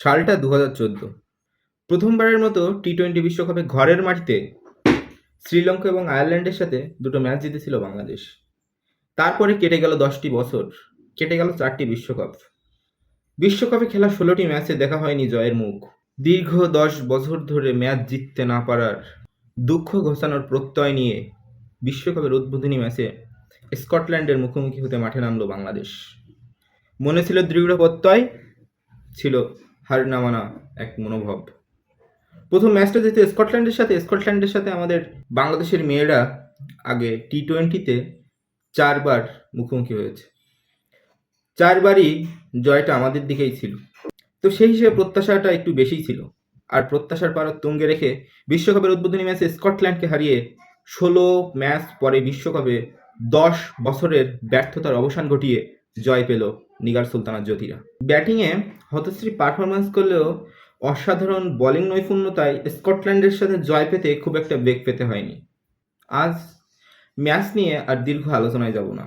সালটা দু হাজার চোদ্দ। প্রথমবারের মতো টি টোয়েন্টি বিশ্বকাপে ঘরের মাটিতে শ্রীলঙ্কা এবং আয়ারল্যান্ডের সাথে দুটো ম্যাচ জিতেছিল বাংলাদেশ। তারপরে কেটে গেল দশটি বছর, কেটে গেল চারটি বিশ্বকাপ। বিশ্বকাপে খেলা ষোলোটি ম্যাচে দেখা হয়নি জয়ের মুখ। দীর্ঘ দশ বছর ধরে ম্যাচ জিততে না পারার দুঃখ ঘোষানোর প্রত্যয় নিয়ে বিশ্বকাপের উদ্বোধনী ম্যাচে স্কটল্যান্ডের মুখোমুখি হতে মাঠে নামলো বাংলাদেশ। মনে ছিল দৃঢ় প্রত্যয়, ছিল হার না মানা এক মনোভাব। প্রথম ম্যাচটা যেতে স্কটল্যান্ডের সাথে স্কটল্যান্ডের সাথে আমাদের বাংলাদেশের মেয়েরা আগে টি টোয়েন্টিতে চারবার মুখোমুখি হয়েছে। চারবারই জয়টা আমাদের দিকেই ছিল। তো সেই হিসেবে প্রত্যাশাটা একটু বেশিই ছিল। আর প্রত্যাশার পারত তুঙ্গে রেখে বিশ্বকাপের উদ্বোধনী ম্যাচে স্কটল্যান্ডকে হারিয়ে ষোলো ম্যাচ পরে বিশ্বকাপে দশ বছরের ব্যর্থতার অবসান ঘটিয়ে জয় পেল নিগার সুলতানা জ্যোতিরা। ব্যাটিংয়ে হতশ্রী পারফরমেন্স করলেও অসাধারণ বোলিং নৈপুণ্যতায় স্কটল্যান্ডের সাথে জয় পেতে খুব একটা বেগ পেতে হয়নি। আজ ম্যাচ নিয়ে আর দীর্ঘ আলোচনায় যাব না।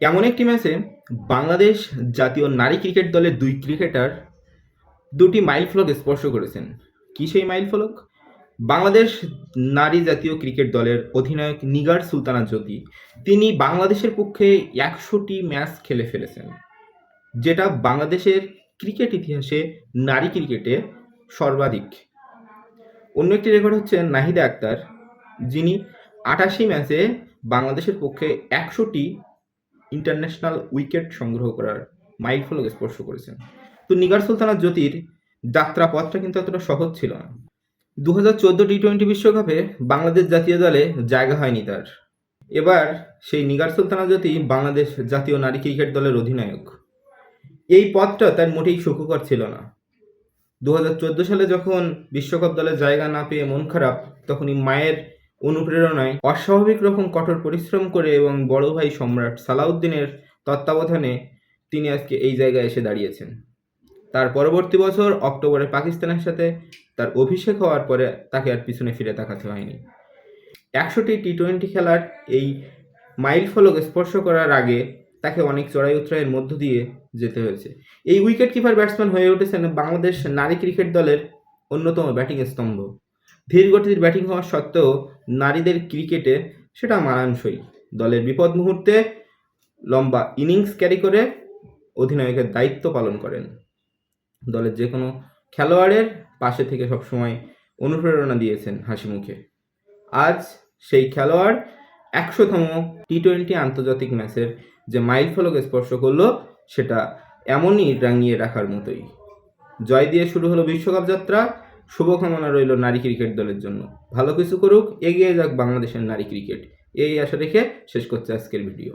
এমন একটি ম্যাচে বাংলাদেশ জাতীয় নারী ক্রিকেট দলের দুই ক্রিকেটার দুটি মাইল ফলক স্পর্শ করেছেন। কি সেই মাইল ফলক? বাংলাদেশ নারী জাতীয় ক্রিকেট দলের অধিনায়ক নিগার সুলতানা জ্যোতি, তিনি বাংলাদেশের পক্ষে একশোটি ম্যাচ খেলে ফেলেছেন, যেটা বাংলাদেশের ক্রিকেট ইতিহাসে নারী ক্রিকেটে সর্বাধিক। অন্য একটি রেকর্ড হচ্ছে নাহিদা আক্তার, যিনি আটাশি ম্যাচে বাংলাদেশের পক্ষে একশোটি ইন্টারন্যাশনাল উইকেট সংগ্রহ করার মাইল ফলক স্পর্শ করেছেন। তো নিগার সুলতানা জ্যোতির যাত্রাপথটা কিন্তু এতটা সহজ ছিল না। দু হাজার চোদ্দ টি টোয়েন্টি বিশ্বকাপে বাংলাদেশ জাতীয় দলে জায়গা হয়নি তার। এবার সেই নিগার সুলতানা জ্যোতি বাংলাদেশ জাতীয় নারী ক্রিকেট দলের অধিনায়ক। এই পথটা তার মোটেই সুখকর ছিল না। দু হাজার চোদ্দ সালে যখন বিশ্বকাপ দলে জায়গা না পেয়ে মন খারাপ, তখনই মায়ের অনুপ্রেরণায় অস্বাভাবিক রকম কঠোর পরিশ্রম করে এবং বড় ভাই সম্রাট সালাউদ্দিনের তত্ত্বাবধানে তিনি আজকে এই জায়গায় এসে দাঁড়িয়েছেন। তার পরবর্তী বছর অক্টোবরে পাকিস্তানের সাথে তার অভিষেক হওয়ার পরে তাকে আর পিছনে ফিরে তাকাতে হয়নি। একশোটি টি টোয়েন্টি খেলার এই মাইল ফলক স্পর্শ করার আগে তাকে অনেক চড়াই উতরাইয়ের মধ্য দিয়ে যেতে হয়েছে। এই উইকেট কিপার ব্যাটসম্যান হয়ে উঠেছেন বাংলাদেশ নারী ক্রিকেট দলের অন্যতম ব্যাটিং স্তম্ভ। ধীর গতির ব্যাটিং হওয়া সত্ত্বেও নারীদের ক্রিকেটে সেটা মানানসই। দলের বিপদ মুহূর্তে লম্বা ইনিংস ক্যারি করে অধিনায়কের দায়িত্ব পালন করেন। দলের যে কোনো খেলোয়াড়ের পাশে থেকে সবসময় অনুপ্রেরণা দিয়েছেন হাসি মুখে। আজ সেই খেলোয়াড় একশোতম টি টোয়েন্টি আন্তর্জাতিক ম্যাচের যে মাইল ফলক স্পর্শ করল, সেটা এমনই রাঙিয়ে রাখার মতোই। জয় দিয়ে শুরু হলো বিশ্বকাপ যাত্রা, শুভকামনা রইল নারী ক্রিকেট দলের জন্য। ভালো কিছু করুক, এগিয়ে যাক বাংলাদেশের নারী ক্রিকেট। এই আশা রেখে শেষ করছে আজকের ভিডিও।